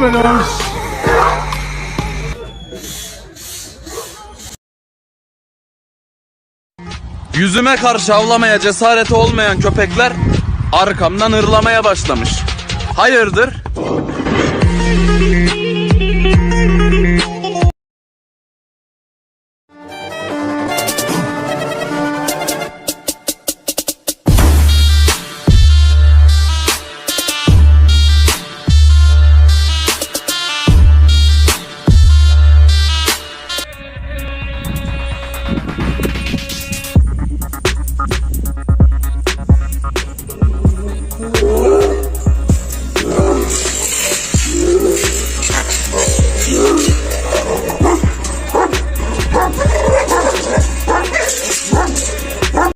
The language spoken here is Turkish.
Vur beni lan. Yüzüme karşı avlamaya cesareti olmayan köpekler arkamdan hırlamaya başlamış. Hayırdır?